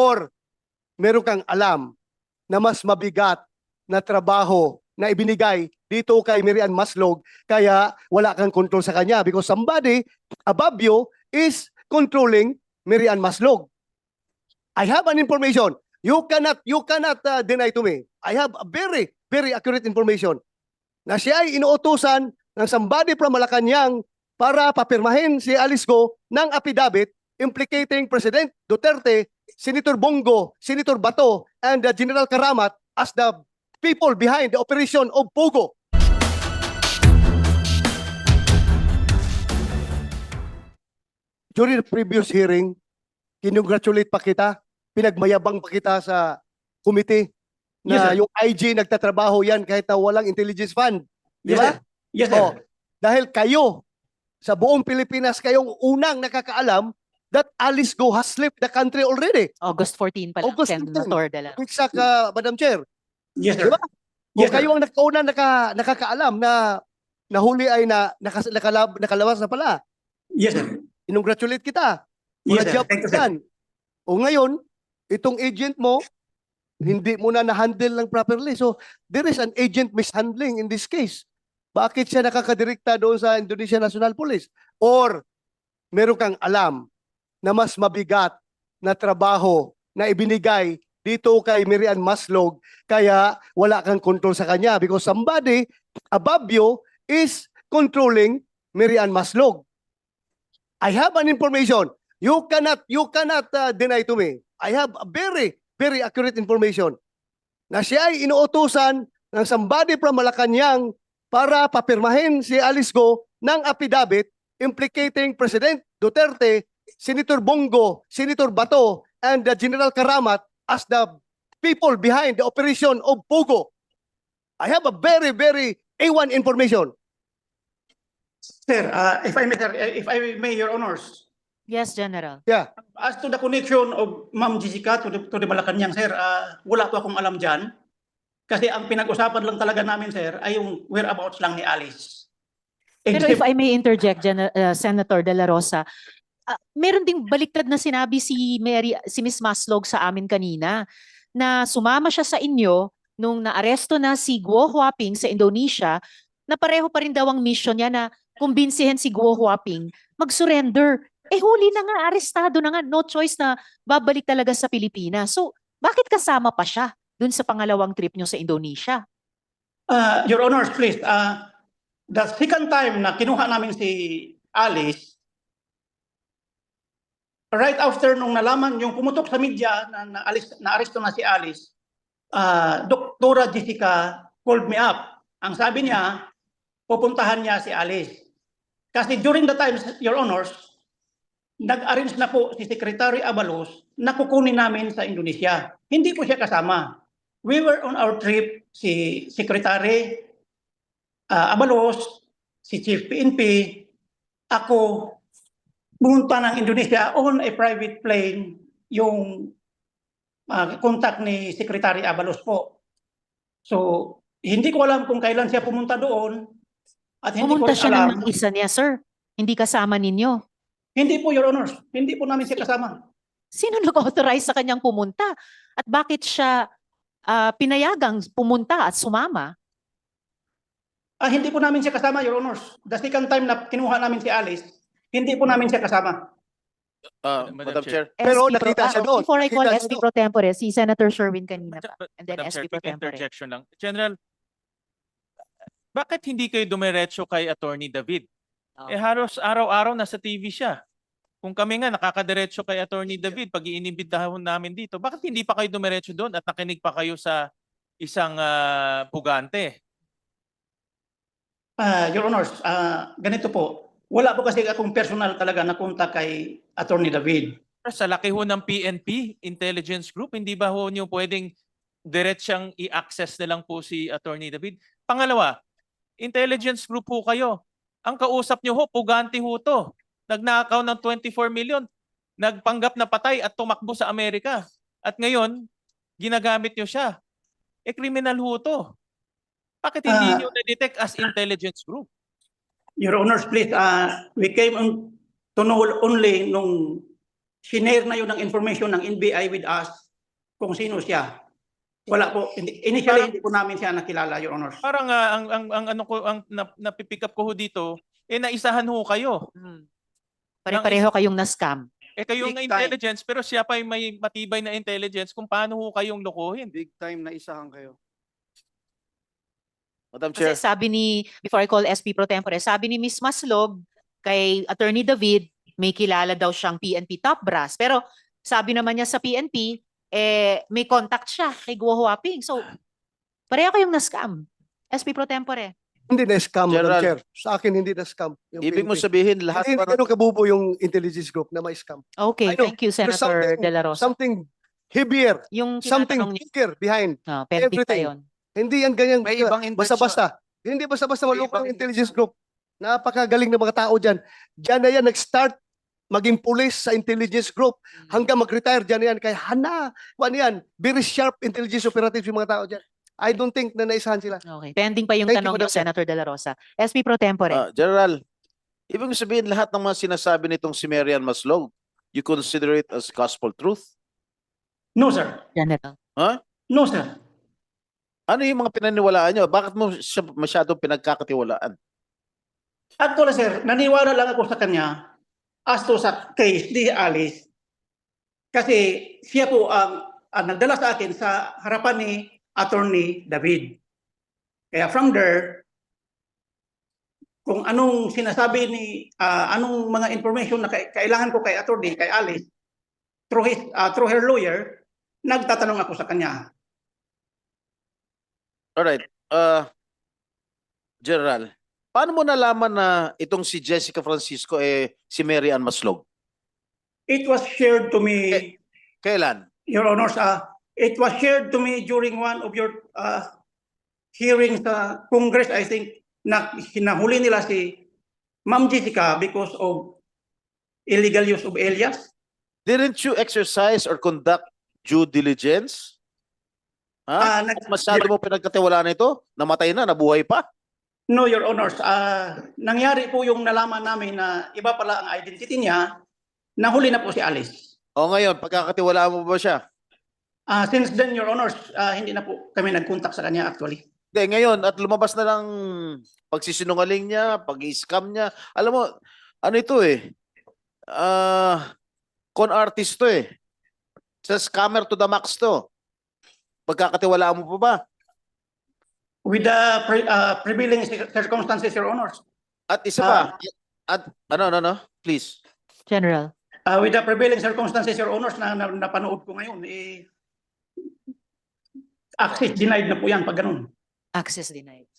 or meron kang alam na mas mabigat na trabaho na ibinigay dito kay Miriam Maslog kaya wala kang control sa kanya because somebody above you is controlling Miriam Maslog. I have an information. You cannot you cannot uh, deny to me. I have a very very accurate information na siya ay inuutusan ng somebody from Malacanang para papirmahin si Alice Go ng affidavit implicating President Duterte, Senator Bongo, Senator Bato, and uh, General Karamat as the people behind the operation of Pogo. During the previous hearing, kinongratulate pa kita, pinagmayabang pa kita sa committee Yes, na sir. yung IG nagtatrabaho yan kahit na walang intelligence fund. Di Yes, ba? sir. Yes, sir. Oh, dahil kayo, sa buong Pilipinas, kayong unang nakakaalam that Alice Go has left the country already. August 14 pa lang, August 14. Senator de la Exact, uh, Madam Chair. Yes, sir. Di ba? Yes, kayo ang nakauna naka, nakakaalam na nahuli ay na, nakas, nakalab, nakalabas na pala. Yes, sir. Inongratulate kita. Yes, sir. Thank you, sir. O ngayon, itong agent mo, hindi mo na na-handle ng properly. So, there is an agent mishandling in this case. Bakit siya nakakadirekta doon sa Indonesia National Police? Or, meron kang alam na mas mabigat na trabaho na ibinigay dito kay Miriam Maslog kaya wala kang control sa kanya because somebody above you is controlling Miriam Maslog. I have an information. You cannot you cannot uh, deny to me. I have a very very accurate information na siya ay inuutusan ng somebody from Malacanang para papirmahin si Alice Go ng affidavit implicating President Duterte, Senator Bongo, Senator Bato, and uh, General Karamat as the people behind the operation of Pogo. I have a very, very A1 information. Sir, uh, if I may, sir, if I may, your honors, Yes, General. Yeah. as to the connection of Ma'am Jessica to the, to the Malacanang, sir, uh, wala po akong alam dyan. Kasi ang pinag-usapan lang talaga namin, sir, ay yung whereabouts lang ni Alice. Pero Except- if I may interject, Gen- uh, Senator de la Rosa, ah, meron ding baliktad na sinabi si Mary, si Miss Maslog sa amin kanina na sumama siya sa inyo nung naaresto na si Guo Huaping sa Indonesia na pareho pa rin daw ang mission niya na kumbinsihin si Guo Huaping mag-surrender. Eh huli na nga, arestado na nga, no choice na babalik talaga sa Pilipinas. So, bakit kasama pa siya dun sa pangalawang trip niyo sa Indonesia? Uh, Your Honors, please, uh, the second time na kinuha namin si Alice, right after nung nalaman yung pumutok sa media na, na, Alice, na aresto na si Alice, uh, Doktora Jessica called me up. Ang sabi niya, pupuntahan niya si Alice. Kasi during the time, Your Honors, nag-arrange na po si Secretary Abalos na kukunin namin sa Indonesia. Hindi po siya kasama we were on our trip, si Secretary uh, Abalos, si Chief PNP, ako, pumunta ng Indonesia on a private plane, yung uh, contact ni Secretary Abalos po. So, hindi ko alam kung kailan siya pumunta doon. At hindi Pumunta ko siya alam. ng isa niya, sir. Hindi kasama ninyo. Hindi po, Your Honors. Hindi po namin siya kasama. Sino nag-authorize sa kanyang pumunta? At bakit siya ah, pinayagang pumunta at sumama? Ah, hindi po namin siya kasama, Your Honors. The second time na kinuha namin si Alice, hindi po namin siya kasama. Uh, Madam Madam Chair. Pero SP nakita ah, siya doon. Before I call Nakita siya SP doon. Pro Tempore, si Senator Sherwin kanina pa. Madam And then Chair, SP Pro quick Tempore. interjection lang. General, bakit hindi kayo dumiretso kay Attorney David? Oh. Eh halos araw-araw nasa TV siya. Kung kami nga nakakadiretso kay Attorney David pag iinibitahan namin dito, bakit hindi pa kayo dumiretso doon at nakinig pa kayo sa isang ah, pugante? Ah, Your Honors, ah, ganito po. Wala po kasi akong personal talaga na kontak kay Attorney David. Sa laki ho ng PNP, intelligence group, hindi ba ho niyo pwedeng diretsang i-access na lang po si Attorney David? Pangalawa, intelligence group po kayo. Ang kausap niyo ho, pugante ho to. Nagnakaw ng 24 million. Nagpanggap na patay at tumakbo sa Amerika. At ngayon, ginagamit niyo siya. Eh, criminal ho to. Bakit hindi Ah. niyo na-detect as intelligence group? Your Honors, please, ah, we came on to know only nung sinare na yun ng information ng NBI with us kung sino siya. Wala po. Initially, Parang- hindi po namin siya nakilala, Your Honor. Parang ah, ang, ang, ang ano ko, ang nap, napipick up ko ho dito, eh naisahan ho kayo. Hmm. Pare-pareho kayong na-scam. Eh kayo Big nga time. intelligence, pero siya pa yung may matibay na intelligence kung paano ho kayong lokohin. Big time na isahan kayo. Madam Kasi Chair, sabi ni, before I call SP Pro Tempore, sabi ni Miss Maslog kay Attorney David, may kilala daw siyang PNP top brass. Pero sabi naman niya sa PNP, eh, may contact siya kay Guo Huaping. So, pareho kayong na-scam. SP Pro Tempore. Hindi na scam, Madam General. Chair. Sa akin, hindi na scam. yung ibig mo PNP. sabihin lahat Hindi, pa hindi ng- ganun kabubo yung intelligence group na may scam. Okay, I know. thank you, There's Senator something- De La Rosa. Something heavier, Yung something tinatanong niya, bigger behind. oh, pa everything. yun. Hindi yan ganyan. May ibang intention. Basta-basta. Hindi basta-basta May maloko ibang ang intelligence group. Napakagaling ng mga tao dyan. Dyan na yan nag-start maging pulis sa intelligence group hanggang mag-retire dyan na yan. Kaya hana, ano yan, very sharp intelligence operatives yung mga tao dyan. I don't think na naisahan sila. Okay, pending pa yung Thank you, tanong niyo, Chair. Senator De La Rosa. SP Pro Tempore. Ah, General, ibig sabihin lahat ng mga sinasabi nitong si Marian Maslog, you consider it as gospel truth? No, sir. General. No, sir. Ano yung mga pinaniwalaan nyo? Bakit mo siya masyadong pinagkakatiwalaan? Actually, sir, naniwala lang ako sa kanya as to sa case ni Alice. Kasi siya po ang, ang nagdala sa akin sa harapan ni Attorney David. Kaya from there, kung anong sinasabi ni, ah, anong mga information na kai- kailangan ko kay Attorney, kay Alice, through, his, ah, through her lawyer, nagtatanong ako sa kanya. Alright. Uh, General, paano mo nalaman na itong si Jessica Francisco eh si Mary Ann Maslog? It was shared to me Kailan? Your Honors, uh, it was shared to me during one of your uh, hearings sa Congress, I think, na hinahuli nila si Ma'am Jessica because of illegal use of alias. Didn't you exercise or conduct due diligence? Ha? Ah, nag- masyado mo pinagkatiwalaan ito? Namatay na, nabuhay pa? no, Your Honors, uh, nangyari po yung nalaman namin na iba pala ang identity niya, nahuli na po si Alice. O ngayon, pagkakatiwalaan mo ba siya? Uh, since then, Your Honors, uh, hindi na po kami nag-contact sa kanya actually. Hindi, ngayon, at lumabas na lang pagsisinungaling niya, pag-scam niya. Alam mo, ano ito eh, ah, con artist to eh. Sa scammer to the max to. Pagkakatiwalaan mo pa ba? With the pre- uh, prevailing circumstances, Your Honors, At isa pa, at ano, ano, ano, please. General. Uh, with the prevailing circumstances, Your Honors, na, na napanood ko ngayon, eh, access denied na po yan pag ganun. Access denied.